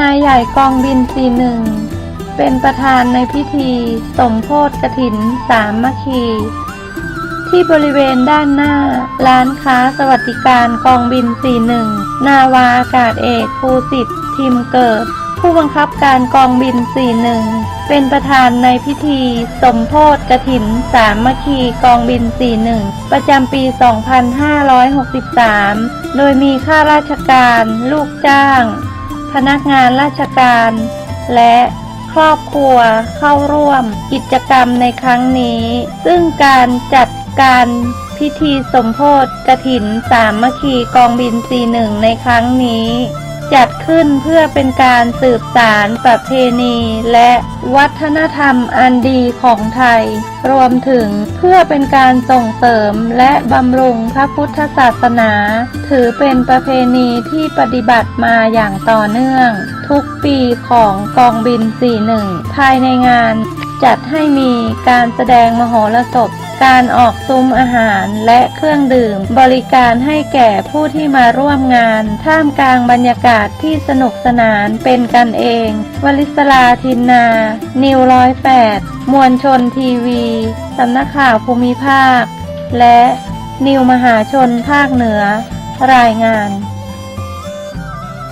นายใหญ่กองบิน41เป็นประธานในพิธี สมโพธกถินสามมัคคี ที่บริเวณด้านหน้า ร้านค้าสวัสดิการกองบิน41นาวาอากาศเอกภูสิทธิ์ทิมเกิด ผู้บังคับการกองบิน41เป็นประธานในพิธี สมโพธกถินสามมัคคีกองบิน41ประจำปี 2563 โดยมีข้าราชการ ลูกจ้าง พนักงานราชการ และครอบครัวเข้าร่วมกิจกรรมในครั้งนี้ ซึ่งการจัดการพิธีสมโพธกระถินสามมัคคีกองบิน41ในครั้งนี้ จัดขึ้นเพื่อเป็นการสืบสารประเพณี และวัฒนธรรมอันดีของไทย รวมถึงเพื่อเป็นการส่งเสริมและบำรุงพระพุทธศาสนา ถือเป็นประเพณีที่ปฏิบัติมาอย่างต่อเนื่อง ทุกปีของกองบิน 41 ภายในงาน จัดให้มีการแสดงมโหรสพ การออกซุ้มอาหารและเครื่องดื่ม บริการให้แก่ผู้ที่มาร่วมงาน ท่ามกลางบรรยากาศที่สนุกสนานเป็นกันเอง วลิศลาทินนา นิวร้อยแปดมวลชนทีวีสำนักข่าวภูมิภาค และนิวมหาชนภาคเหนือ รายงาน